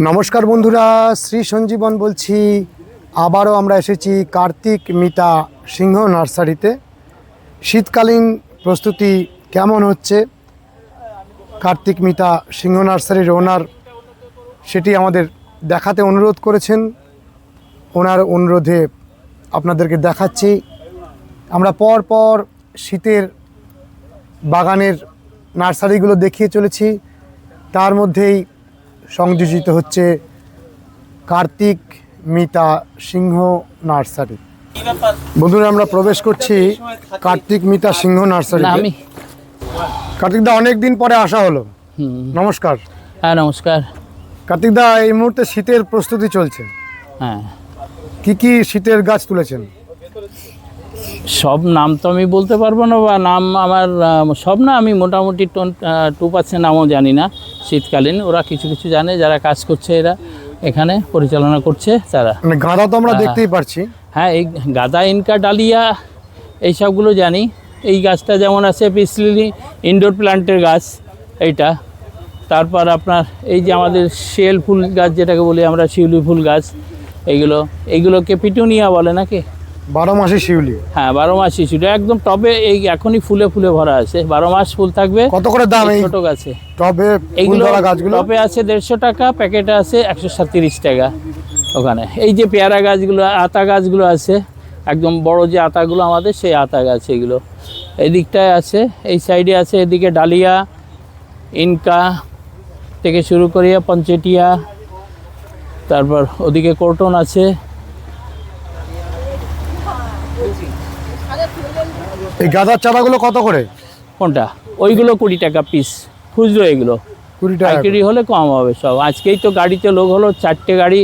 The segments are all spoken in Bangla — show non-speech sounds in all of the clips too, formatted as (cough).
নমস্কার বন্ধুরা, শ্রী সঞ্জীবন বলছি। আবারও আমরা এসেছি কার্তিক মিতা সিংহ নার্সারিতে। শীতকালীন প্রস্তুতি কেমন হচ্ছে? কার্তিক মিতা সিংহ নার্সারির ওনার সেটি আমাদের দেখাতে অনুরোধ করেছেন। ওনার অনুরোধে আপনাদেরকে দেখাচ্ছি। আমরা পর পর শীতের বাগানের নার্সারিগুলো দেখিয়ে চলেছি। তার মধ্যেই সংযোজিত হচ্ছে কার্তিক মিতা সিংহ নার্সারি। বন্ধুরা আমরা প্রবেশ করছি কার্তিক মিতা সিংহ নার্সারি আমি কার্তিক দা অনেক দিন পরে আসা হলো। নমস্কার। হ্যাঁ নমস্কার। কার্তিক দা এই মুহূর্তে শীতের প্রস্তুতি চলছে। হ্যাঁ। কি কি শীতের গাছ তুলেছেন? সব নাম তো আমি বলতে পারব না বা নাম আমার সব না আমি মোটামুটি টোন টু পার্সেন্ট নামও জানি না। শীতকালীন ওরা কিছু কিছু জানে যারা কাজ করছে এরা এখানে পরিচালনা করছে তারা। মানে গাঁদা তো আমরা দেখতেই পারছি। হ্যাঁ এই গাদা ইনকা ডালিয়া এইসবগুলো জানি। এই গাছটা যেমন আছে পিসলিলি ইনডোর প্ল্যান্টের গাছ এইটা। তারপর আপনার এই যে আমাদের শেল ফুল গাছ যেটাকে বলি আমরা শিউলি ফুল গাছ এইগুলো এইগুলোকে পিটুনিয়া বলে নাকি? বারো মাসে শিউলি। হ্যাঁ বারো মাস শিশুটা একদম টবে এই এখনই ফুলে ফুলে ভরা আছে। বারো মাস ফুল থাকবে। কত করে দাম এই ছোট গাছে। টবে এইগুলো গাছগুলো? টবে আছে দেড়শো টাকা প্যাকেটে আছে একশো সাতত্রিশ টাকা ওখানে। এই যে পেয়ারা গাছগুলো আতা গাছগুলো আছে একদম বড় যে আতাগুলো আমাদের সেই আতা গাছ এগুলো। এই দিকটায় আছে এই সাইডে আছে এদিকে ডালিয়া ইনকা থেকে শুরু করিয়া পঞ্চেটিয়া তারপর ওদিকে কোর্টন আছে এই গাঁদার চারাগুলো কত করে? কোনটা? ওইগুলো কুড়ি টাকা পিস খুচরো এগুলো। কুড়ি টাকা করে। পাইকারি হলে কম হবে সব। আজকেই তো গাড়িতে লোক হলো চারটে গাড়ি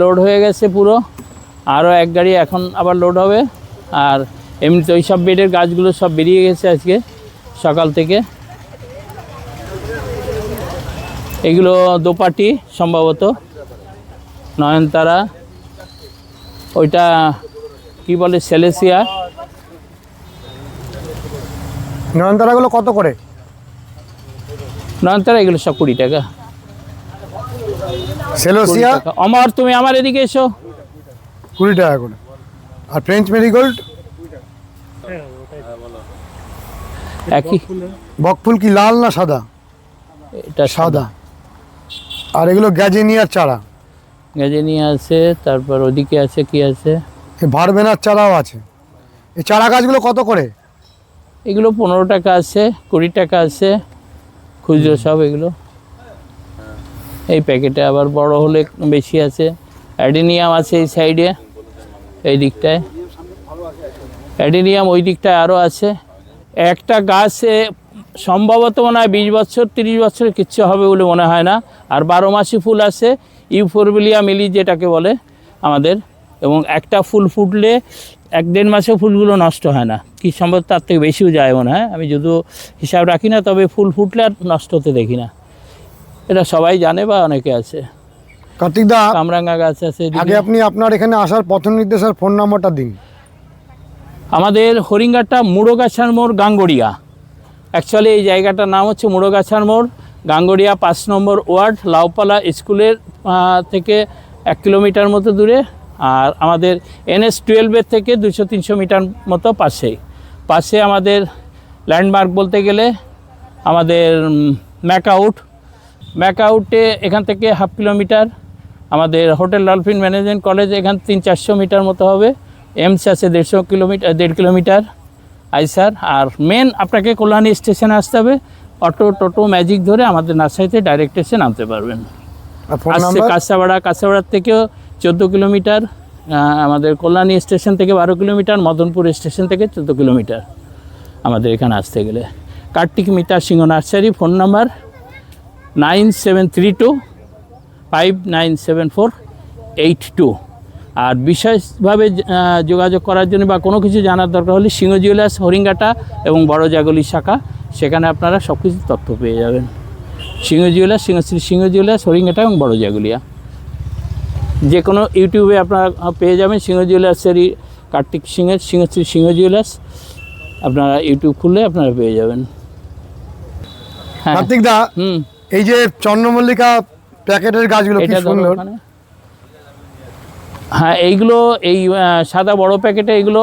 লোড হয়ে গেছে পুরো। আরও এক গাড়ি এখন আবার লোড হবে। আর এমনিতে ওই সব বেডের গাছগুলো সব বেরিয়ে গেছে আজকে সকাল থেকে। এগুলো দোপাটি সম্ভবত। নয়নতারা। ওইটা কি বলে সেলেসিয়া? নয়নতারাগুলো কত করে? নয়নতারা এগুলো সব কুড়ি টাকা। সেলোসিয়া। অমর তুমি আমার এদিকে এসো। কুড়ি টাকা করে। আর ফ্রেঞ্চ মেরিগোল্ড? একই। বকফুল কি লাল না সাদা? এটা সাদা। আর এগুলো গ্যাজেনিয়ার চারা? গ্যাজেনিয়া আছে তারপর ওদিকে আছে কি আছে? ভারবেনার চারাও আছে। এই চারা গাছগুলো কত করে? এগুলো পনেরো টাকা আছে কুড়ি টাকা আছে খুচরো সব এগুলো। এই প্যাকেটে আবার বড় হলে বেশি আছে। অ্যাডিনিয়াম আছে এই সাইডে এই দিকটায়। অ্যাডিনিয়াম ওই দিকটায় আরও আছে। একটা গাছে সম্ভবত মনে হয় বিশ বছর তিরিশ বছর কিচ্ছু হবে বলে মনে হয় না। আর বারো মাসি ফুল আছে ইউফোরবিলিয়া মিলি যেটাকে বলে আমাদের। এবং একটা ফুল ফুটলে এক দেড় মাসে ফুলগুলো নষ্ট হয় না। কি সম্ভব তার থেকে বেশিও যায় মনে হয়। আমি যদিও হিসাব রাখি না তবে ফুল ফুটলে আর নষ্ট হতে দেখি না। এটা সবাই জানে বা অনেকে আছে। কার্তিক দা কামরাঙ্গা গাছ আছে। আগে আপনি আপনার এখানে আসার পথ নির্দেশ আর ফোন নাম্বারটা দিন। আমাদের হরিঙ্গাটা মুড়োগাছার মোড় গাঙ্গড়িয়া। অ্যাকচুয়ালি এই জায়গাটার নাম হচ্ছে মুড়োগাছার মোড় গাঙ্গড়িয়া পাঁচ নম্বর ওয়ার্ড লাউপালা স্কুলের থেকে এক কিলোমিটার মতো দূরে। আর আমাদের এনএস টুয়েলভের থেকে দুশো তিনশো মিটার মতো পাশেই পাশে আমাদের ল্যান্ডমার্ক বলতে গেলে আমাদের ম্যাকআউট। ম্যাকআউটে এখান থেকে হাফ কিলোমিটার। আমাদের হোটেল ডলফিন ম্যানেজমেন্ট কলেজ এখান তিন চারশো মিটার মতো হবে। এমস আছে দেড়শো কিলোমিটার দেড় কিলোমিটার। আইসার আর মেন আপনাকে কল্যাণী স্টেশনে আসতে হবে। অটো টোটো ম্যাজিক ধরে আমাদের নার্সারিতে ডাইরেক্ট এসে নামতে পারবেন। আসছে নাম্বার? কাঁচাপাড়া কাঁচাপাড়ার থেকেও চোদ্দ কিলোমিটার আমাদের কল্যাণী স্টেশন থেকে বারো কিলোমিটার, মদনপুর স্টেশন থেকে চোদ্দ কিলোমিটার আমাদের এখানে আসতে গেলে। Kartik Mita Singha nursery, phone number nine seven three two five nine seven four eight two. আর বিশেষভাবে যোগাযোগ করার জন্য বা কোনো কিছু জানার দরকার হলে সিংহ জুয়েলার্স, হরিঙ্গাটা এবং বড় জাগলি শাখা, সেখানে আপনারা সব কিছু তথ্য পেয়ে যাবেন। সিংহ জুয়েলার্স, সিংহশ্রী সিংহ জুয়েলার্স, হরিঙ্গাটা এবং বড় জাগুলিয়া। যে কোনো ইউটিউবে আপনারা পেয়ে যাবেন সিংহ জুয়েলার্সেরই কার্তিক সিংহের সিংহশ্রী সিংহ জুয়েলার্স আপনারা ইউটিউব খুললে আপনারা পেয়ে যাবেন। হ্যাঁ। কার্তিক দা এই যে চন্দ্রমল্লিকা প্যাকেটের গাছগুলো কি এটা সুন্দর? হ্যাঁ এইগুলো এই সাদা বড় প্যাকেটে এগুলো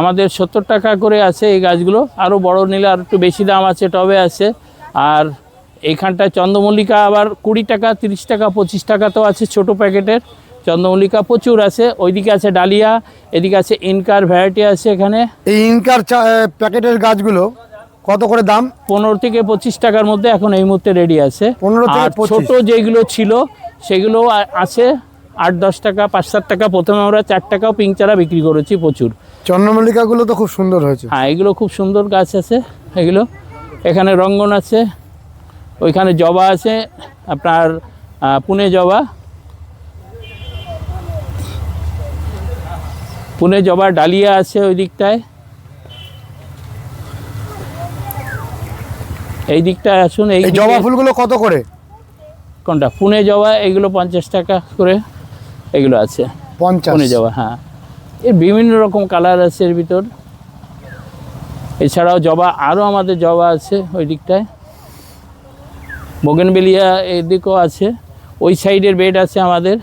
আমাদের সত্তর টাকা করে আছে এই গাছগুলো। আরও বড় নিলে আর একটু বেশি দাম আছে টবে আছে। আর এইখানটায় চন্দ্রমল্লিকা আবার কুড়ি টাকা তিরিশ টাকা পঁচিশ টাকা তো আছে ছোট প্যাকেটের। চন্দ্রমল্লিকা প্রচুর আছে ওইদিকে আছে ডালিয়া এদিকে আছে ইনকার ভ্যারাইটি আছে এখানে। এই ইনকার প্যাকেটের গাছগুলো কত করে দাম? পনেরো থেকে পঁচিশ টাকার মধ্যে এখন এই মুহূর্তে রেডি আছে। 15 থেকে আর 25 ছোট যেগুলো ছিল সেগুলো আছে। আট দশ টাকা পাঁচ সাত টাকা প্রথমে আমরা চার টাকাও পিঙ্ক চারা বিক্রি করেছি প্রচুর। চন্দ্রমল্লিকাগুলো তো খুব সুন্দর হয়েছে। হ্যাঁ এগুলো খুব সুন্দর গাছ আছে এগুলো। এখানে রঙ্গন আছে ওইখানে জবা আছে আপনার পুনে জবা। পুনে জবা ডালিয়া আছে ওই দিকটায়। এই দিকটায় আসুন এই জবা ফুলগুলো কত করে? কোনটা? পুনে জবা এগুলো পঞ্চাশ টাকা করে এগুলো আছে। পঞ্চাশ। পুনে জবা হ্যাঁ। এর বিভিন্ন রকম কালার আছে এর ভিতর। এছাড়াও জবা আরও আমাদের জবা আছে ওই দিকটায়। বগেনবেলিয়া এই দিকেও আছে। ওই সাইডের বেড আছে আমাদের।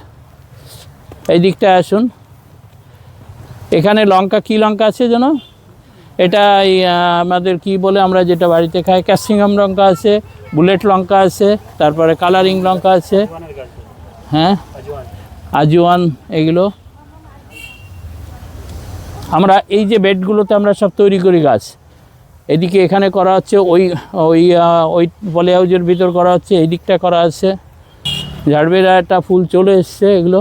এই দিকটায় আসুন। এখানে লঙ্কা, কি লঙ্কা আছে যেন এটা আমাদের কি বলে আমরা যেটা বাড়িতে খাই? ক্যাপসিকাম লঙ্কা আছে, বুলেট লঙ্কা আছে, তারপরে কালারিং লঙ্কা আছে। হ্যাঁ? আজওয়ান, এগুলো। আমরা এই যে বেডগুলোতে আমরা সব তৈরি করি গাছ। এদিকে এখানে করা হচ্ছে ওই ওই ওই পলি হাউজের ভিতর করা হচ্ছে এই দিকটা করা আছে। ঝাড়বেরা একটা ফুল চলে এসছে এগুলো।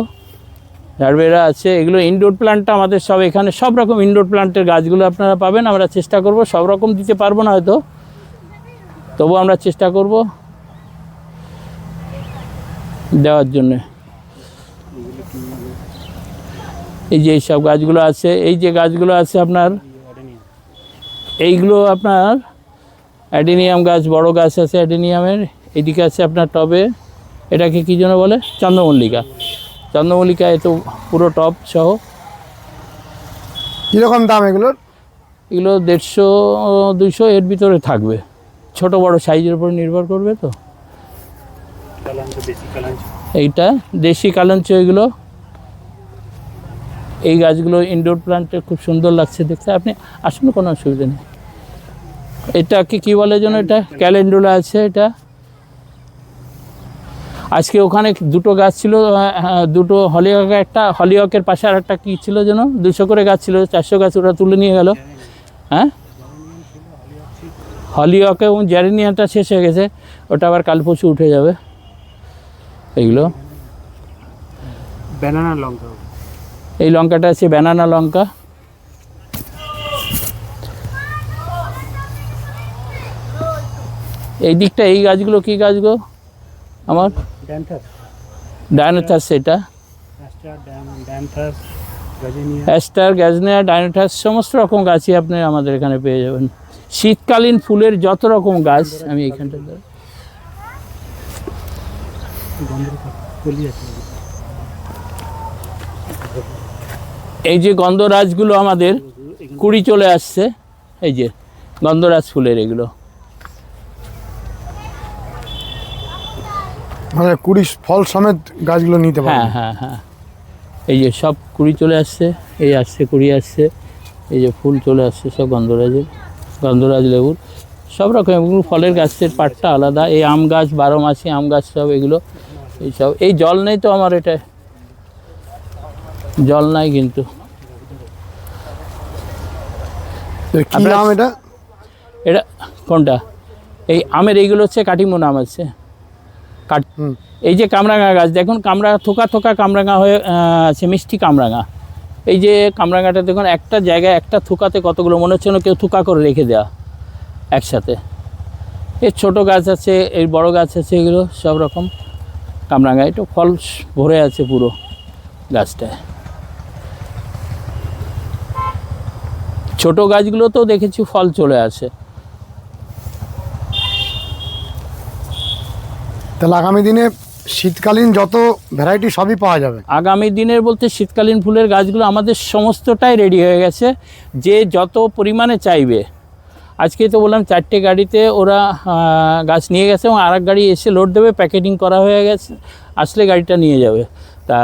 ঝাড়বেরা আছে, এগুলো ইনডোর প্ল্যান্টটা আমাদের সব এখানে সব রকম ইনডোর প্ল্যান্টের গাছগুলো আপনারা পাবেন, আমরা চেষ্টা করব, সব রকম দিতে পারব না হয়তো। তবু আমরা চেষ্টা করব দেওয়ার জন্যে। এই যে এইসব গাছগুলো আছে, এই যে গাছগুলো আছে আপনার, এইগুলো আপনার অ্যাডিনিয়াম গাছ, বড় গাছ আছে অ্যাডিনিয়ামের, এদিকে আছে আপনার টবে, এটাকে কী জন্য বলে? চন্দ্রমল্লিকা। চন্দ্রমল্লিকা এ তো পুরো টপ সহ। কীরকম দাম এগুলোর? এগুলো দেড়শো দুইশো এর ভিতরে থাকবে। ছোট বড় সাইজের উপর নির্ভর করবে তো। এইটা দেশি কালাঞ্চ এগুলো। এই গাছগুলো ইনডোর প্লান্টে খুব সুন্দর লাগছে দেখতে। আপনি আসুন কোনো অসুবিধা নেই। এটাকে কি বলে যেন এটা? ক্যালেন্ডুলা আছে এটা। আজকে ওখানে দুটো গাছ ছিল দুটো হলিওক একটা হলিওকের পাশে আর একটা কী ছিল যেন? দুশো করে গাছ ছিল চারশো গাছ ওরা তুলে নিয়ে গেল। হ্যাঁ? হলিওক এবং জ্যারেনিয়াটা শেষ হয়ে গেছে ওটা আবার কাল পরশু উঠে যাবে। এইগুলো। ব্যানানা লঙ্কা। এই লঙ্কাটা আছে ব্যানানা লঙ্কা। এই দিকটা এই গাছগুলো কি গাছগুলো আমার। ড্যান্থাস ডায়নোথাস সেটা অ্যাস্টার গ্যাজনিয়া ডায়নোথাস সমস্ত রকম গাছই আপনি আমাদের এখানে পেয়ে যাবেন। শীতকালীন ফুলের যত রকম গাছ আমি আছে এই যে গন্ধরাজগুলো আমাদের কুড়ি চলে আসছে এই যে গন্ধরাজ ফুলের এগুলো। মানে কুড়ি ফল সমেত গাছগুলো নিতে হ্যাঁ পারবে। হ্যাঁ হ্যাঁ এই যে সব কুড়ি চলে আসছে এই আসছে কুড়ি আসছে এই যে ফুল চলে আসছে সব গন্ধরাজের গন্ধরাজ লেবুর। সব রকম এগুলো ফলের গাছের পাটটা আলাদা। এই আম গাছ বারো মাসি আম গাছ সব এগুলো এইসব এই জল নেই তো আমার এটা। জল নাই কিন্তু। এটা? এটা কোনটা? এই আমের এইগুলো হচ্ছে কাটিমন আম আছে। কাট এই যে কামরাঙা গাছ দেখুন কামরা থোকা থোকা কামরাঙা হয়ে আছে মিষ্টি কামরাঙা এই যে কামরাঙাটা দেখুন একটা জায়গায় একটা থোকাতে কতগুলো মনে হচ্ছে না কেউ থোকা করে রেখে দেওয়া একসাথে। এর ছোট গাছ আছে এই বড় গাছ আছে এগুলো সব রকম কামরাঙা একটু ফল ভরে আছে পুরো গাছটায়। ছোট গাছগুলোতেও দেখেছি ফল চলে আসে। তাহলে আগামী দিনে শীতকালীন যত ভ্যারাইটি সবই পাওয়া যাবে। আগামী দিনের বলতে শীতকালীন ফুলের গাছগুলো আমাদের সমস্তটাই রেডি হয়ে গেছে। যে যত পরিমাণে চাইবে। আজকেই তো বললাম চারটে গাড়িতে ওরা গাছ নিয়ে গেছে এবং আর গাড়ি এসে লোড দেবে প্যাকেটিং করা হয়ে গেছে, আসলে গাড়িটা নিয়ে যাবে। তা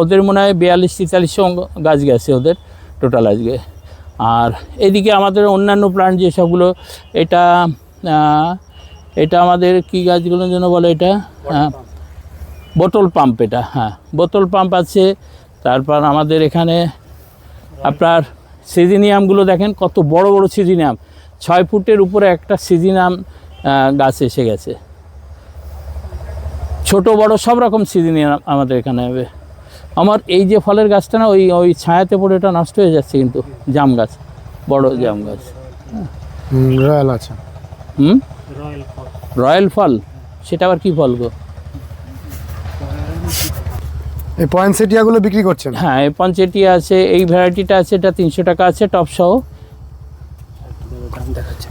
ওদের মনে হয় বিয়াল্লিশ তেতাল্লিশশো গাছ গেছে ওদের টোটাল আজকে। আর এদিকে আমাদের অন্যান্য প্লান্ট যেসবগুলো এটা এটা আমাদের কি গাছগুলোর জন্য বলে এটা? হ্যাঁ। বোতল পাম্প এটা হ্যাঁ। বোতল পাম্প আছে তারপর আমাদের এখানে আপনার সিজিনিয়ামগুলো দেখেন কত বড় বড় সিজিনিয়াম। ছয় ফুটের উপরে একটা সিজিনিয়াম গাছ এসে গেছে। ছোট বড় সব রকম সিজিনিয়াম আমাদের এখানে হবে। আমার এই যে ফলের গাছটা না ওই ওই ছায়াতে পড়ে এটা নষ্ট হয়ে যাচ্ছে কিন্তু জাম গাছ বড় জাম গাছ। রয়্যাল আছে। হুম? রয়্যাল ফল। সেটা আবার কী ফল গো? এই পয়েন্টসেটিয়াগুলো বিক্রি করছেন? হ্যাঁ এই পঞ্চেটিয়া আছে এই ভ্যারাইটিটা আছে এটা তিনশো টাকা আছে টপ সহ। দাম দেখাচ্ছে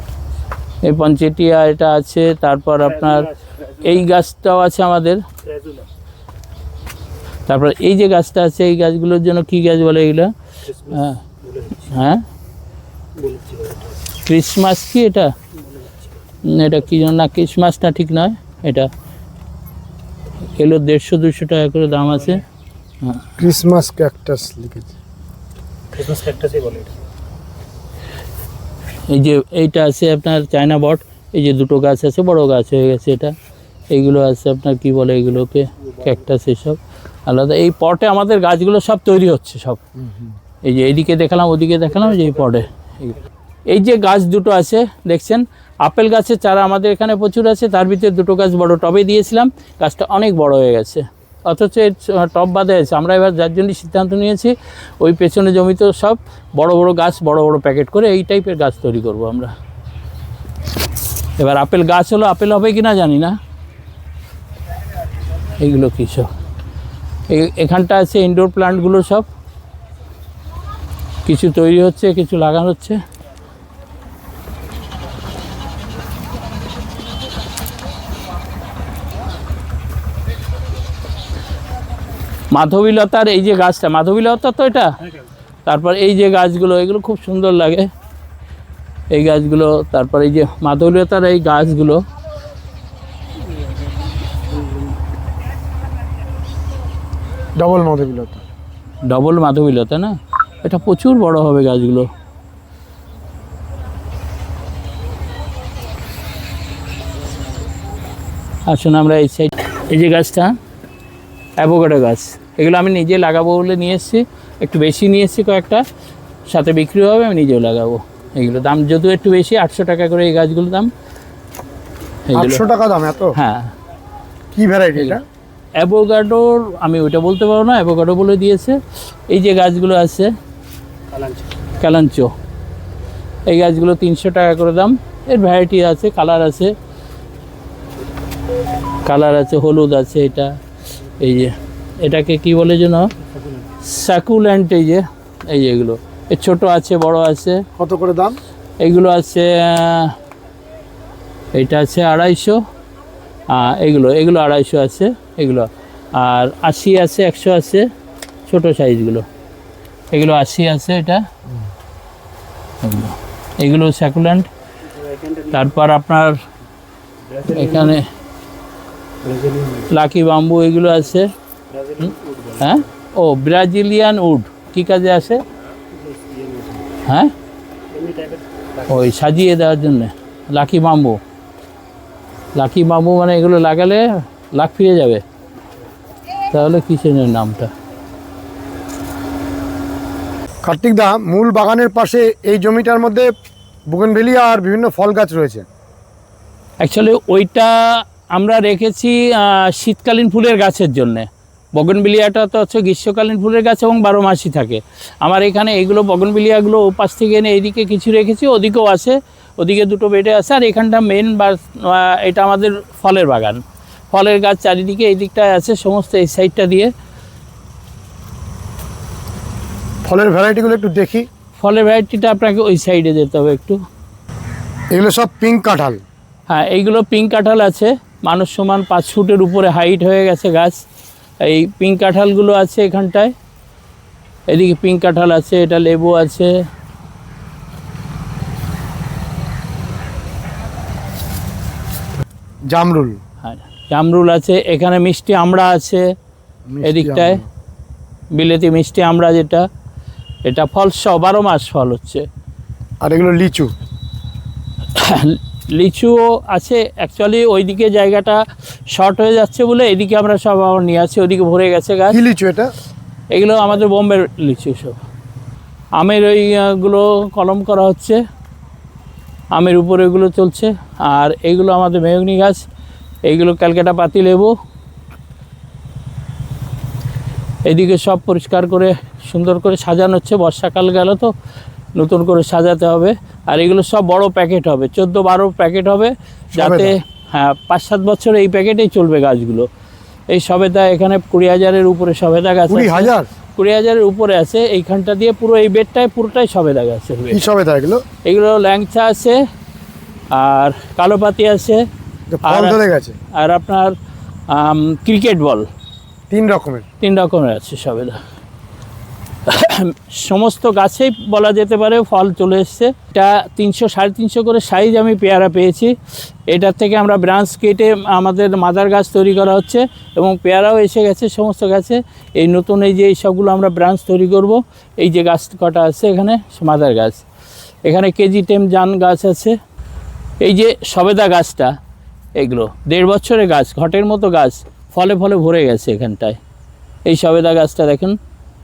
এই পঞ্চেটিয়া এটা আছে তারপর আপনার এই গাছটাও আছে আমাদের। তারপর এই যে গাছটা আছে এই গাছগুলোর জন্য কি গাছ বলে এগুলো? হ্যাঁ। হ্যাঁ? বলেছি ক্রিসমাস কি এটা? এটা কী যেন না ক্রিসমাসটা ঠিক নয় এটা এগুলো দেড়শো দুশো টাকা করে দাম আছে। হ্যাঁ। ক্রিসমাস ক্যাকটাস লিখেছে। ক্রিসমাস ক্যাকটাসই বলে এই যে এইটা আছে আপনার চায়না বট এই যে দুটো গাছ আছে বড় গাছ হয়ে গেছে এটা। এইগুলো আছে আপনার কি বলে এগুলোকে ক্যাকটাস এসব। আলাদা এই পটে আমাদের গাছগুলো সব তৈরি হচ্ছে সব। এই যে এইদিকে দেখালাম ওদিকে দেখালাম এই যে এই পটে। এই যে গাছ দুটো আছে দেখছেন? আপেল গাছের চারা আমাদের এখানে প্রচুর আছে, তার ভিতরে দুটো গাছ বড় টবে দিয়েছিলাম, গাছটা অনেক বড় হয়ে গেছে। অথচ এর টব বাঁধা আছে। আমরা এবার যার জন্য সিদ্ধান্ত নিয়েছি, ওই পেছনে জমিতে সব বড় বড় গাছ, বড় বড় প্যাকেট করে এই টাইপের গাছ তৈরি করব আমরা। এবার আপেল গাছ হলো, আপেল হবে কি না জানি না। এইগুলো কী সব? এখানটা আছে ইনডোর প্লান্টগুলো সব। কিছু তৈরি হচ্ছে, কিছু লাগানো হচ্ছে। মাধবীলতার এই যে গাছটা মাধবীলতা তো এটা? তারপর এই যে গাছগুলো এগুলো খুব সুন্দর লাগে। এই গাছগুলো তারপর এই যে মাধবীলতার এই গাছগুলো। ডবল মধুবিলতা। ডবল মাধবীলতা না? এটা প্রচুর বড় হবে গাছগুলো। আসুন আমরা এই সাইড এই যে গাছটা অ্যাভোকাডো গাছ। এগুলো আমি নিজে লাগাবো বলে নিয়ে এসেছি। একটু বেশি নিয়ে এসেছি কয়েকটা। সাথে বিক্রি হবে আমি নিজেও লাগাবো। এগুলো দাম যদিও একটু বেশি আটশো টাকা করে এই গাছগুলোর দাম। আটশো টাকা দাম এত? হ্যাঁ। কী ভ্যারাইটি এটা? অ্যাভোকাডোর আমি ওইটা বলতে পারব না অ্যাভোকাডো বলে দিয়েছে। এই যে গাছগুলো আছে কালাঞ্চি। ক্যালাঞ্চো এই গাছগুলো তিনশো টাকা করে দাম। এর ভ্যারাইটি আছে কালার আছে। কালার আছে হলুদ আছে এটা। এই যে এটাকে কি বলে যেন? স্যাকুল্যান্ট এই যে এই যে এগুলো। এর ছোটো আছে বড় আছে। কত করে দাম? এইগুলো আছে এইটা আছে আড়াইশো। এগুলো এগুলো আড়াইশো আছে এগুলো। আর আশি আছে একশো আছে ছোটো সাইজগুলো। এগুলো আশি আছে এটা। এগুলো এগুলো স্যাকুল্যান্ড তারপর আপনার এখানে লাকি বাম্বু এগুলো আছে। হ্যাঁ? ও ব্রাজিলিয়ান উড। কী কাজে আসে? হ্যাঁ? ওই সাজিয়ে দেওয়ার জন্যে। লাকি বাম্বু লাকি বাম্বু মানে এগুলো লাগালে লাখ ফিরে যাবে। তাহলে কিসের নামটা? কার্তিক দা মূল বাগানের পাশে এই জমিটার মধ্যে বুগনভেলিয়া আর বিভিন্ন ফল গাছ রয়েছে। অ্যাকচুয়ালি ওইটা আমরা রেখেছি শীতকালীন ফুলের গাছের জন্যে। বগনবিলিয়াটা তো হচ্ছে গ্রীষ্মকালীন ফুলের গাছ এবং বারো মাসই থাকে। আমার এখানে এইগুলো বগনবিলিয়াগুলো ও পাশ থেকে এনে এইদিকে কিছু রেখেছি ওদিকেও আছে ওদিকে দুটো বেডে আছে আর এখানটা মেন বা এটা আমাদের ফলের বাগান। ফলের গাছ চারিদিকে এই দিকটায় আছে সমস্ত এই সাইডটা দিয়ে। ফলের ভ্যারাইটিগুলো একটু দেখি। ফলের ভ্যারাইটিটা আপনাকে ওই সাইডে যেতে হবে একটু। এগুলো সব পিঙ্ক কাঁঠাল। হ্যাঁ এইগুলো পিঙ্ক কাঁঠাল আছে মানুষ সমান পাঁচ ফুটের উপরে হাইট হয়ে গেছে গাছ। এই পিঙ্ক কাঁঠালগুলো আছে এখানটায়। এদিকে পিঙ্ক কাঁঠাল আছে এটা লেবু আছে। জামরুল। হ্যাঁ জামরুল আছে এখানে মিষ্টি আমড়া আছে এদিকটায় বিলেতি মিষ্টি আমড়া যেটা এটা ফল সব বারো মাস ফল হচ্ছে। আর এগুলো লিচু। (coughs) লিচুও আছে। অ্যাকচুয়ালি ওইদিকে জায়গাটা শর্ট হয়ে যাচ্ছে বলে এদিকে আমরা সব আবার নিয়ে আসছি ওইদিকে ভরে গেছে গাছ। লিচু এটা? এগুলো আমাদের বোম্বের লিচু সব। আমের ওইগুলো কলম করা হচ্ছে। আমের উপরে এগুলো চলছে। আর এইগুলো আমাদের মেহগনি গাছ। এইগুলো ক্যালকাটা পাতি লেবু। এদিকে সব পরিষ্কার করে সুন্দর করে সাজানো হচ্ছে। বর্ষাকাল গেল তো। নতুন করে সাজাতে হবে। আর এগুলো সব বড় প্যাকেট হবে চোদ্দ বারো প্যাকেট হবে যাতে হ্যাঁ পাঁচ সাত বছর এই প্যাকেটেই চলবে গাছগুলো। এই সবেদা এখানে কুড়ি হাজারের উপরে সবেদা গাছ আছে। হাজার? কুড়ি হাজারের উপরে আছে এইখানটা দিয়ে পুরো এই বেডটায় পুরোটাই সবেদা গাছের বেড কি এগুলো? এগুলো ল্যাংচা আছে আর আছে আর- ধরে গেছে? আর আপনার ক্রিকেট বল। তিন রকমের। তিন রকমের আছে সবেদা। সমস্ত গাছেই বলা যেতে পারে ফল চলে এসছে। এটা তিনশো, সাড়ে তিনশো করে সাইজ আমি পেয়ারা পেয়েছি। এটার থেকে আমরা ব্রাঞ্চ কেটে আমাদের মাদার গাছ তৈরি করা হচ্ছে এবং পেয়ারাও এসে গেছে সমস্ত গাছে। এই নতুন এই যে এই সবগুলো আমরা ব্রাঞ্চ তৈরি করব। এই যে গাছ কটা আছে এখানে মাদার গাছ। এখানে কেজি টেম জান গাছ আছে। এই যে সবেদা গাছটা, এগুলো দেড় বছরের গাছ, ঘটের মতো গাছ, ফলে ফলে ভরে গেছে এখানটায়। এই সবেদা গাছটা দেখুন।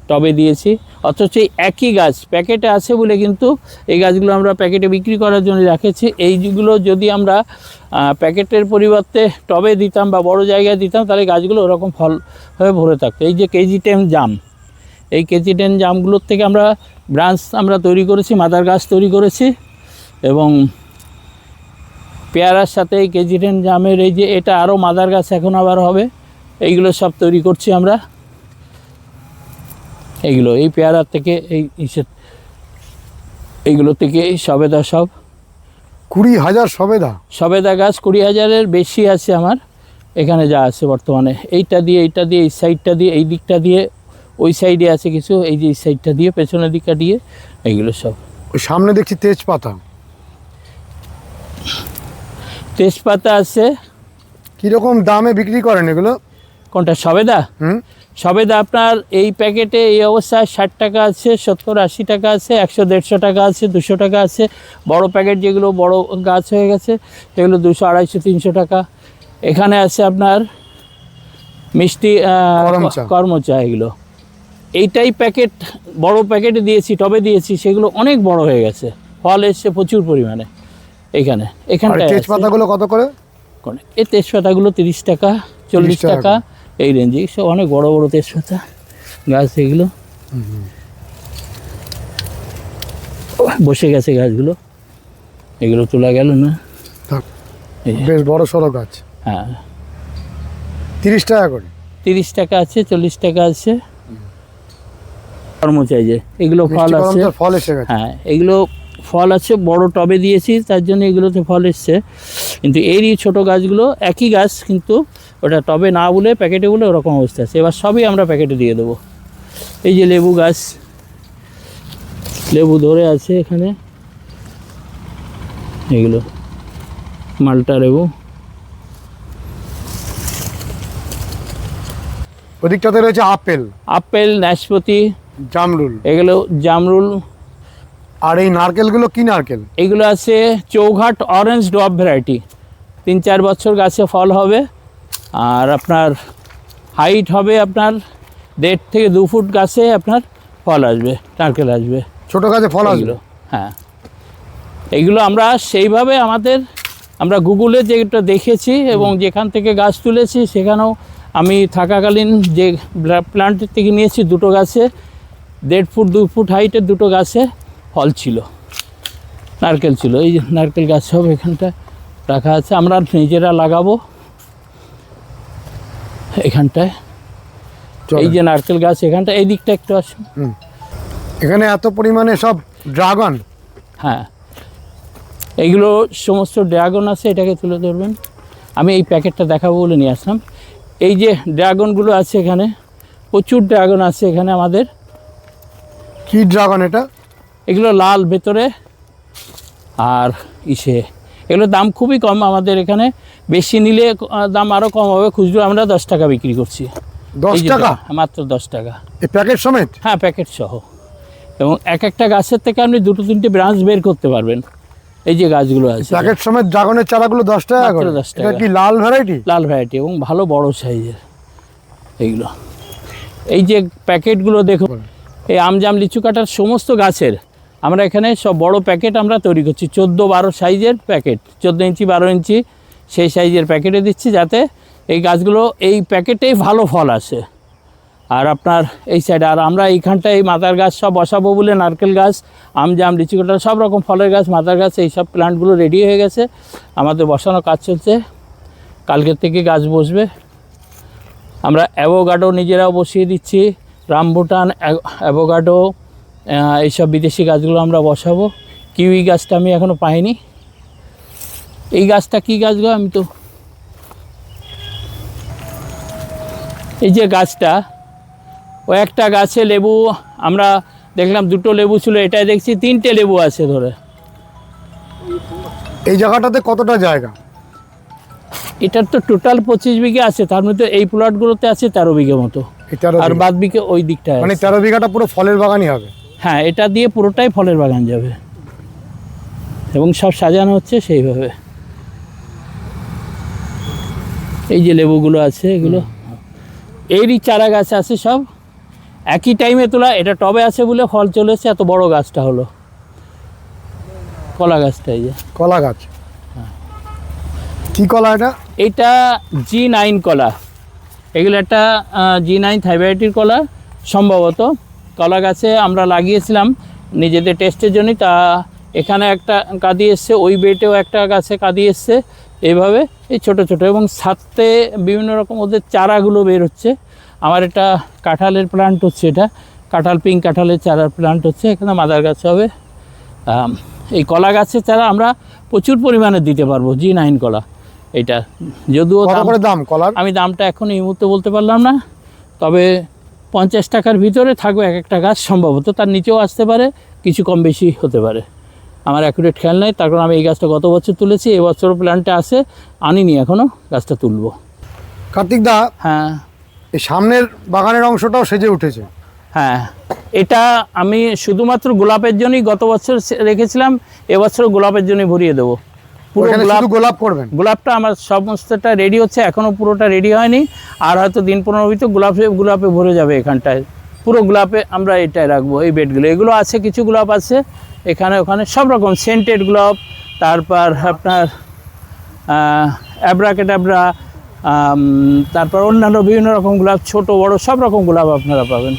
টবে দিয়েছি। অথচ একই গাছ প্যাকেটে আছে বলে কিন্তু এই গাছগুলো আমরা প্যাকেটে বিক্রি করার জন্য রেখেছি। এইগুলো যদি আমরা প্যাকেটের পরিবর্তে টবে দিতাম বা বড় জায়গায় দিতাম, তাহলে গাছগুলো ওরকম ফল হয়ে ভরে থাকতো। এই যে কেজি টেন জাম, এই কেজি টেন জামগুলোর থেকে আমরা ব্রাঞ্চ আমরা তৈরি করেছি, মাদার গাছ তৈরি করেছি এবং পেয়ারার সাথে এই কেজি টেন জামের এই যে এটা আরও মাদার গাছ এখন আবার হবে, এইগুলো সব তৈরি করছি আমরা। এইগুলো এই পেয়ারার থেকে এই এইগুলো থেকে এই সবেদা সব। কুড়ি হাজার সবেদা? সবেদা গাছ কুড়ি হাজারের বেশি আছে আমার। এখানে যা আছে বর্তমানে। এইটা দিয়ে এইটা দিয়ে এই সাইডটা দিয়ে এই দিকটা দিয়ে ওই সাইডে আছে কিছু এই যে এই সাইডটা দিয়ে পেছনের দিকটা দিয়ে এইগুলো সব। ওই সামনে দেখছি তেজপাতা। তেজপাতা আছে। কীরকম দামে বিক্রি করেন এগুলো? কোনটা সবেদা? হুম? সবেদা আপনার এই প্যাকেটে এই অবস্থায় ষাট টাকা আছে সত্তর আশি টাকা আছে একশো দেড়শো টাকা আছে দুশো টাকা আছে। বড় প্যাকেট যেগুলো বড় গাছ হয়ে গেছে সেগুলো দুশো আড়াইশো তিনশো টাকা। এখানে আছে আপনার মিষ্টি করমচা। এগুলো। এইটাই প্যাকেট বড় প্যাকেটে দিয়েছি টবে দিয়েছি সেগুলো অনেক বড় হয়ে গেছে। ফল এসছে প্রচুর পরিমাণে এখানে। এখানটায় তেজপাতাগুলো কত করে? এই তেজপাতাগুলো তিরিশ টাকা চল্লিশ 30 টাকা টাকা। এই রেঞ্জে সব অনেক বড় বড় তেজপাতা গাছ এগুলো। বসে গেছে গাছগুলো। এগুলো তোলা গেল না। বেশ বড় সড়ো গাছ। হ্যাঁ। তিরিশ টাকা করে। তিরিশ টাকা আছে চল্লিশ টাকা আছে। কর্মচারী যে এগুলো ফল আছে। ফল এসে গেছে। হ্যাঁ এগুলো ফল আছে বড় টবে দিয়েছি তার জন্য এগুলোতে ফল এসছে। কিন্তু এরই ছোট গাছগুলো একই গাছ কিন্তু ওটা টবে না বলে প্যাকেটে বলে ওরকম অবস্থা আছে। এবার সবই আমরা প্যাকেটে দিয়ে দেবো। এই যে লেবু গাছ লেবু ধরে আছে এখানে। এগুলো মালটা লেবু। ওদিকটাতে রয়েছে আপেল আপেল নাশপাতি জামরুল। এগুলো জামরুল। আর এই নারকেলগুলো কি নারকেল? এগুলো আছে চৌঘাট অরেঞ্জ ডব ভ্যারাইটি। তিন চার বছর গাছে ফল হবে। আর আপনার হাইট হবে আপনার দেড় থেকে দু ফুট গাছে আপনার ফল আসবে নারকেল আসবে। ছোট গাছে ফল আসবে? হ্যাঁ। এগুলো আমরা সেইভাবে আমাদের আমরা গুগলে যেটা দেখেছি এবং যেখান থেকে গাছ তুলেছি সেখানেও আমি থাকাকালীন যে প্লান্টের থেকে নিয়েছি দুটো গাছে দেড় ফুট দু ফুট হাইটের দুটো গাছে ফল ছিল। নারকেল ছিল এই যে নারকেল গাছ সব এখানটা রাখা আছে আমরা নিজেরা লাগাবো। এখানটায়। এই যে নারকেল গাছ এখানটা এই দিকটা একটু আসুন। এখানে এত পরিমাণে সব ড্রাগন। হ্যাঁ। এইগুলো সমস্ত ড্রাগন আছে এটাকে তুলে ধরবেন। আমি এই প্যাকেটটা দেখাবো বলে নিয়ে আসলাম। এই যে ড্রাগনগুলো আছে এখানে প্রচুর ড্রাগন আছে এখানে আমাদের। কি ড্রাগন এটা? এগুলো লাল ভেতরে আর ইসে এগুলোর দাম খুবই কম আমাদের এখানে বেশি নিলে দাম আরও কম হবে। খুচরো আমরা দশ টাকা বিক্রি করছি। দশ টাকা? মাত্র দশ টাকা। এই প্যাকেট সমেত? হ্যাঁ প্যাকেট সহ। এবং এক একটা গাছের থেকে আপনি দুটো তিনটে ব্রাঞ্চ বের করতে পারবেন। এই যে গাছগুলো আছে। প্যাকেট সমেত ড্রাগনের চারাগুলো দশ টাকা করে? 10 এটা টাকা। কি লাল ভ্যারাইটি লাল ভ্যারাইটি এবং ভালো বড় সাইজের। এইগুলো। এই যে প্যাকেটগুলো দেখুন এই আমজাম লিচু কাটার সমস্ত গাছের আমরা এখানে সব বড় প্যাকেট আমরা তৈরি করছি। চোদ্দ বারো সাইজের প্যাকেট। চোদ্দ ইঞ্চি, বারো ইঞ্চি সেই সাইজের প্যাকেটে দিচ্ছি যাতে এই গাছগুলো এই প্যাকেটেই ভালো ফল আসে। আর আপনার এই সাইডে আর আমরা এইখানটায় এই মাদার গাছ সব বসাবো বলে নারকেল গাছ, আম জাম, লিচু কাটা সব রকম ফলের গাছ মাদার গাছ, এই সব প্ল্যান্টগুলো রেডি হয়ে গেছে। আমাদের বসানো কাজ চলছে। কালকের থেকে গাছ বসবে। আমরা অ্যাভোগাডো নিজেরাও বসিয়ে দিচ্ছি। রামবুটান অ্যা- অ্যাভোগাডো এইসব বিদেশি গাছগুলো আমরা বসাবো। কিউই গাছটা আমি এখনও পাইনি। এই গাছটা কী গাছ গো? আমি তো এই যে গাছটা ও একটা গাছে লেবু আমরা দেখলাম দুটো লেবু ছিল এটাই দেখছি তিনটে লেবু আছে ধরে। এই জায়গাটাতে কতটা জায়গা? এটার তো টোটাল পঁচিশ বিঘে আছে তার মধ্যে এই প্লটগুলোতে আছে তেরো বিঘে মতো। আর বাদ বিঘে ওই দিকটায় মানে তেরো বিঘাটা পুরো ফলের বাগানই হবে। হ্যাঁ এটা দিয়ে পুরোটাই ফলের বাগান যাবে। এবং সব সাজানো হচ্ছে সেইভাবে। এই যে লেবুগুলো আছে এগুলো। এরই চারা গাছ আছে সব। একই টাইমে তোলা এটা টবে আছে বলে ফল চলে চলেছে এত বড় গাছটা হলো। কলা গাছটা এই যে। কলা গাছ? কি কলা এটা? এইটা জি নাইন কলা। এগুলো একটা জি নাইন থাইভ্যারাইটির কলা সম্ভবত কলা গাছে আমরা লাগিয়েছিলাম। নিজেদের টেস্টের জন্যই তা এখানে একটা কাঁদি এসছে ওই বেটেও একটা গাছে কাঁদি এসছে। এইভাবে এই ছোট ছোট এবং সাথে বিভিন্ন রকম ওদের চারাগুলো বের হচ্ছে। আমার এটা কাঁঠালের প্লান্ট হচ্ছে এটা। কাঁঠাল পিঙ্ক কাঁঠালের চারার প্লান্ট হচ্ছে এখানে মাদার গাছ হবে। এই কলা গাছের চারা আমরা প্রচুর পরিমাণে দিতে পারব জি নাইন কলা। এটা যদিও দাম- আমি দামটা এখন এই মুহূর্তে বলতে পারলাম না। তবে পঞ্চাশ টাকার ভিতরে থাকবে এক একটা গাছ সম্ভবত তার নিচেও আসতে পারে কিছু কম বেশি হতে পারে। আমার অ্যাকুরেট খেয়াল নাই তার কারণ আমি এই গাছটা গত বছর তুলেছি এবছরও প্ল্যানটা আছে আনিনি এখনও গাছটা তুলব। কার্তিক দা হ্যাঁ। এই সামনের বাগানের অংশটাও সেজে উঠেছে। হ্যাঁ এটা আমি শুধুমাত্র গোলাপের জন্যই গত বছর রেখেছিলাম এবছর গোলাপের জন্যই ভরিয়ে দেবো। ওখানে গোলাপ শুধু গোলাপ করবেন? গোলাপটা আমার সমস্তটা রেডি হচ্ছে এখনও পুরোটা রেডি হয়নি। আর হয়তো দিন পনেরো ভিতর গোলাপে গোলাপে ভরে যাবে এখানটায়। পুরো গোলাপে আমরা এটাই রাখব এই বেডগুলো। এগুলো আছে কিছু গোলাপ আছে। এখানে ওখানে সব রকম সেন্টেড গোলাপ তারপর আপনার অ্যাব্রাকেটাব্রা তারপর অন্যান্য বিভিন্ন রকম গোলাপ ছোট বড় সব রকম গোলাপ আপনারা পাবেন।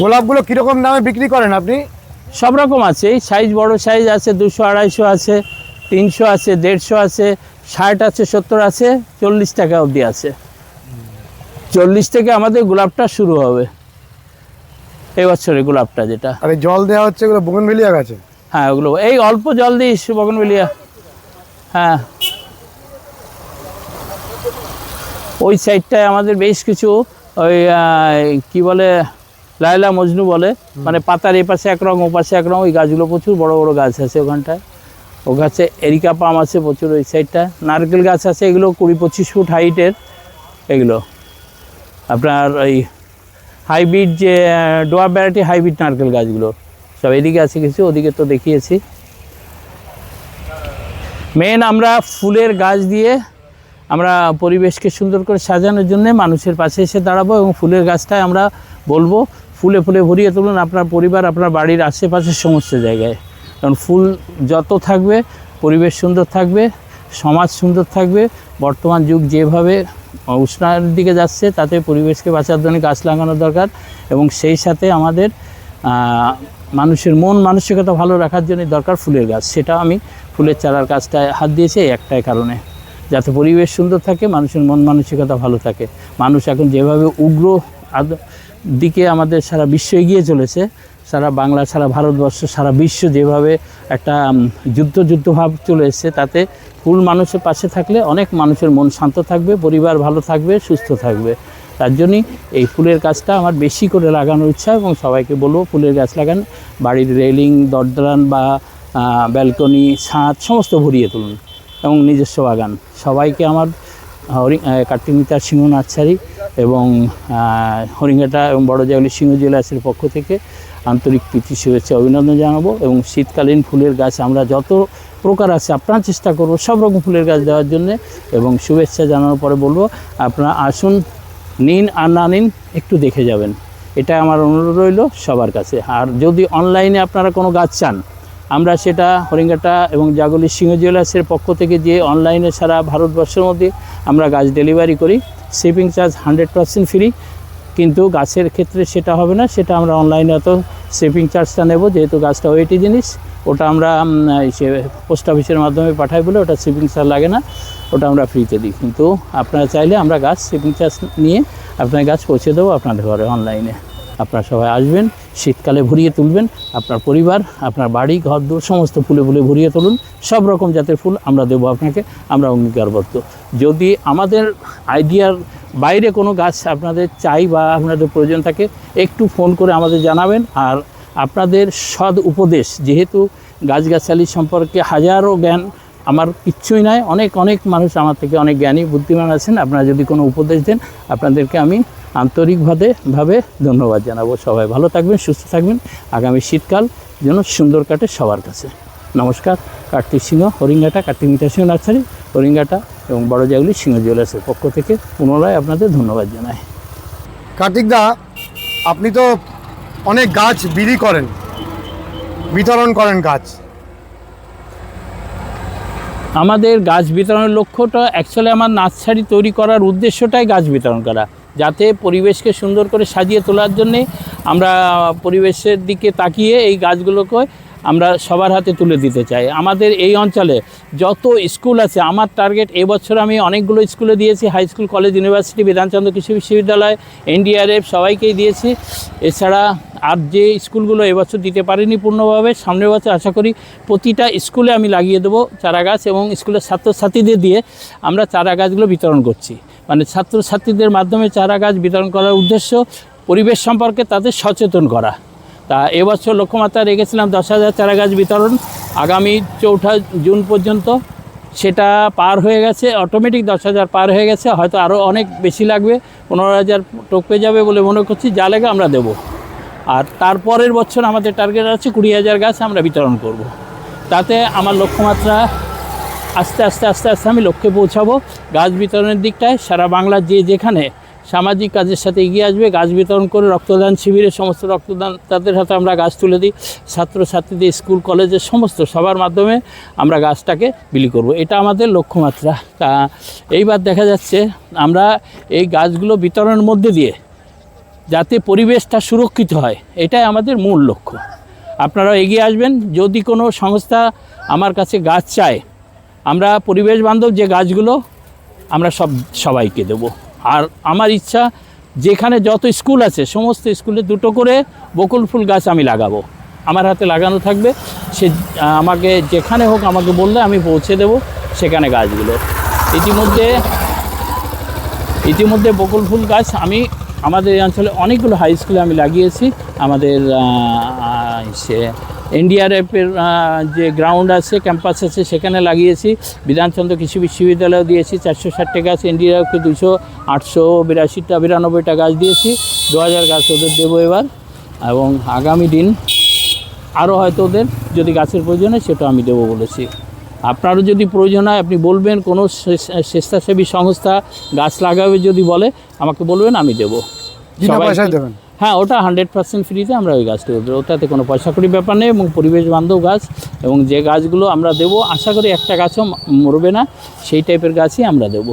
গোলাপগুলো কীরকম দামে বিক্রি করেন আপনি? সব রকম আছে। এই সাইজ বড় সাইজ আছে দুশো আড়াইশো আছে তিনশো আছে দেড়শো আছে ষাট আছে সত্তর আছে চল্লিশ টাকা অবধি আছে। চল্লিশ থেকে আমাদের গোলাপটা শুরু হবে। এই বছরে গোলাপটা যেটা। আর জল দেওয়া হচ্ছে এগুলো বোগনভেলিয়া গাছে? হ্যাঁ ওগুলো। এই অল্প জল দিস বগনবেলিয়া হ্যাঁ। ওই সাইডটায় আমাদের বেশ কিছু ওই কি বলে লাইলা মজনু বলে মানে পাতার এ পাশে এক রঙ ও পাশে এক রঙ ওই গাছগুলো প্রচুর বড় বড় গাছ আছে ওখানটায়। ও গাছে এরিকা পাম আছে প্রচুর ওই সাইডটা। নারকেল গাছ আছে এগুলো কুড়ি পঁচিশ ফুট হাইটের এগুলো। আপনার ওই হাইব্রিড যে ডোয়া ভ্যারাইটি হাইব্রিড নারকেল গাছগুলো। সব এদিকে আছে কিছু ওদিকে তো দেখিয়েছি। মেন আমরা ফুলের গাছ দিয়ে আমরা পরিবেশকে সুন্দর করে সাজানোর জন্য মানুষের পাশে এসে দাঁড়াবো এবং ফুলের গাছটায় আমরা বলব ফুলে ফুলে ভরিয়ে তুলুন, আপনার পরিবার, আপনার বাড়ির আশেপাশের সমস্ত জায়গায়। কারণ ফুল যত থাকবে, পরিবেশ সুন্দর থাকবে, সমাজ সুন্দর থাকবে, বর্তমান যুগ যেভাবে উষ্ণায়নের দিকে যাচ্ছে, তাতে পরিবেশকে বাঁচার জন্য গাছ লাগানো দরকার এবং সেই সাথে আমাদের মানুষের মন মানসিকতা ভালো রাখার জন্য দরকার ফুলের গাছ। সেটা আমি ফুলের চারার গাছটায় হাত দিয়েছি এই একটাই কারণে। যাতে পরিবেশ সুন্দর থাকে, মানুষের মন মানসিকতা ভালো থাকে। মানুষ এখন যেভাবে উগ্র দিকে আমাদের সারা বিশ্ব এগিয়ে চলেছে, সারা বাংলা, সারা ভারতবর্ষ, সারা বিশ্ব যেভাবে একটা যুদ্ধ যুদ্ধভাব চলে এসছে, তাতে ফুল মানুষের পাশে থাকলে অনেক মানুষের মন শান্ত থাকবে, পরিবার ভালো থাকবে, সুস্থ থাকবে। তার জন্যই এই ফুলের গাছটা আমার বেশি করে লাগানোর ইচ্ছা এবং সবাইকে বলব ফুলের গাছ লাগান, বাড়ির রেলিং দরদারান বা ব্যালকনি, ছাদ, সমস্ত ভরিয়ে তুলুন এবং নিজস্ব বাগান। সবাইকে আমার হরিং কার্তিমিতার সিংহ নার্সারি এবং হরিঙ্গাটা এবং বড় জাগলি সিংহ জুয়েলার্সের পক্ষ থেকে আন্তরিক প্রীতি, শুভেচ্ছা, অভিনন্দন জানাব এবং শীতকালীন ফুলের গাছ আমরা যত প্রকার আছে আপনার চেষ্টা করব সব রকম ফুলের গাছ দেওয়ার জন্য এবং শুভেচ্ছা জানানোর পরে বলব, আপনারা আসুন, নিন আর না নিন একটু দেখে যাবেন। এটা আমার অনুরোধ রইল সবার কাছে। আর যদি অনলাইনে আপনারা কোনো গাছ চান আমরা সেটা হরিঙ্গাটা এবং জাগলি সিংহ জুয়েলার্সের পক্ষ থেকে যে অনলাইনে সারা ভারতবর্ষের মধ্যে আমরা গাছ ডেলিভারি করি shipping charge hundred percent free কিন্তু গাছের ক্ষেত্রে সেটা হবে না, সেটা আমরা অনলাইনে অত শিপিং চার্জটা নেব, যেহেতু গাছটা ওয়েটি জিনিস, ওটা আমরা সে পোস্ট অফিসের মাধ্যমে পাঠাই বলে ওটা শিপিং চার্জ লাগে না, ওটা আমরা ফ্রিতে দিই। কিন্তু আপনারা চাইলে আমরা গাছ শিপিং চার্জ নিয়ে আপনার গাছ পৌঁছে দেবো আপনাদের ঘরে অনলাইনে। আপনারা সবাই আসবেন শীতকালে ভরিয়ে তুলবেন, আপনার পরিবার, আপনার বাড়ি, ঘর দূর সমস্ত ফুলে ফুলে ভরিয়ে তুলুন, সব রকম জাতের ফুল আমরা দেবো আপনাকে, আমরা অঙ্গীকারবদ্ধ। যদি আমাদের আইডিয়ার বাইরে কোনো গাছ আপনাদের চাই বা আপনাদের প্রয়োজন থাকে, একটু ফোন করে আমাদের জানাবেন, আর আপনাদের সদ উপদেশ, যেহেতু গাছগাছালি সম্পর্কে হাজারো জ্ঞান আমার কিচ্ছুই নাই, অনেক অনেক মানুষ আমার থেকে অনেক জ্ঞানী, বুদ্ধিমান আছেন, আপনারা যদি কোনো উপদেশ দেন, আপনাদেরকে আমি আন্তরিকভাবে ভাবে ধন্যবাদ জানাব সবাই। ভালো থাকবেন সুস্থ থাকবেন। আগামী শীতকাল যেন সুন্দর কাটে সবার কাছে। নমস্কার কার্তিক সিংহ হরিঙ্গাটা কার্তিক মিঠা সিংহ নার্সারি হরিঙ্গাটা এবং বড় জাগুলি সিংহ জুয়েলার্সের পক্ষ থেকে পুনরায় আপনাদের ধন্যবাদ জানাই। কার্তিক দা আপনি তো অনেক গাছ বিলি করেন বিতরণ করেন গাছ। আমাদের গাছ বিতরণের লক্ষ্যটা অ্যাকচুয়ালি আমার নার্সারি তৈরি করার উদ্দেশ্যটাই গাছ বিতরণ করা। যাতে পরিবেশকে সুন্দর করে সাজিয়ে তোলার জন্যে আমরা পরিবেশের দিকে তাকিয়ে এই গাছগুলোকে আমরা সবার হাতে তুলে দিতে চাই। আমাদের এই অঞ্চলে যত স্কুল আছে, আমার টার্গেট এবছর আমি অনেকগুলো স্কুলে দিয়েছি, high school, college, university, Bidhanchandra কৃষি বিশ্ববিদ্যালয়, এনডিআরএফ সবাইকেই দিয়েছি। এছাড়া আর যে স্কুলগুলো এবছর দিতে পারিনি পূর্ণভাবে সামনের বছর আশা করি প্রতিটা স্কুলে আমি লাগিয়ে দেবো চারা গাছ এবং স্কুলের ছাত্রছাত্রীদের দিয়ে আমরা চারা গাছগুলো বিতরণ করছি। মানে ছাত্রছাত্রীদের মাধ্যমে চারা গাছ বিতরণ করার উদ্দেশ্য পরিবেশ সম্পর্কে তাদের সচেতন করা। তা এবছর লক্ষ্যমাত্রা রেখেছিলাম দশ হাজার চারা গাছ বিতরণ। আগামী চৌঠা জুন পর্যন্ত সেটা পার হয়ে গেছে অটোমেটিক দশ হাজার পার হয়ে গেছে, হয়তো আরও অনেক বেশি লাগবে, পনেরো হাজার টপকে যাবে বলে মনে করছি, যা লাগে আমরা দেবো। আর তারপরের বছর আমাদের টার্গেট আছে কুড়ি হাজার গাছ আমরা বিতরণ করব। তাতে আমার লক্ষ্যমাত্রা আস্তে আস্তে আস্তে আস্তে আমি লক্ষ্যে পৌঁছাবো। গাছ বিতরণের দিকটায় সারা বাংলার যে যেখানে সামাজিক কাজের সাথে এগিয়ে আসবে, গাছ বিতরণ করে রক্তদান শিবিরে সমস্ত রক্তদান তাদের হাতে আমরা গাছ তুলে দিই। ছাত্রছাত্রীদের স্কুল, কলেজের সমস্ত সবার মাধ্যমে আমরা গাছটাকে বিলি করব। এটা আমাদের লক্ষ্যমাত্রা। তা এইবার দেখা যাচ্ছে আমরা এই গাছগুলো বিতরণের মধ্যে দিয়ে যাতে পরিবেশটা সুরক্ষিত হয়, এটাই আমাদের মূল লক্ষ্য। আপনারা এগিয়ে আসবেন। যদি কোনো সংস্থা আমার কাছে গাছ চায় আমরা পরিবেশ বান্ধব যে গাছগুলো, আমরা সব সবাইকে দেব। আর আমার ইচ্ছা, যেখানে যত স্কুল আছে, সমস্ত স্কুলে দুটো করে বকুল ফুল গাছ আমি লাগাবো। আমার হাতে লাগানো থাকবে। সে, আমাকে যেখানে হোক আমাকে বললে আমি পৌঁছে দেব সেখানে গাছগুলো। ইতিমধ্যে ইতিমধ্যে বকুল ফুল গাছ আমি আমাদের এই অঞ্চলে অনেকগুলো হাই স্কুলে আমি লাগিয়েছি। আমাদের সে এনডিআরএফের যে গ্রাউন্ড আছে ক্যাম্পাস আছে, সেখানে লাগিয়েছি। বিধানচন্দ্র কৃষি বিশ্ববিদ্যালয়েও দিয়েছি, চারশো ষাটটা গাছ এনডিআরএফকে দুশো আটশো বিরাশিটা বিরানব্বইটা গাছ দিয়েছি। দু হাজার গাছ ওদের দেবো এবার। এবং আগামী দিন আরও হয়তো ওদের, যদি গাছের প্রয়োজন হয়, সেটা আমি দেবো বলেছি। আপনারও যদি প্রয়োজন হয় আপনি বলবেন কোনো স্বেচ্ছাসেবী সংস্থা গাছ লাগাবে যদি বলে আমাকে বলবেন আমি দেবো। দেবেন? হ্যাঁ ওটা হান্ড্রেড পার্সেন্ট ফ্রিতে আমরা ওই গাছটি দেবো ওটাতে কোনো পয়সা করি ব্যাপার নেই এবং পরিবেশ বান্ধব গাছ এবং যে গাছগুলো আমরা দেবো আশা করি একটা গাছও মরবে না সেই টাইপের গাছই আমরা দেবো।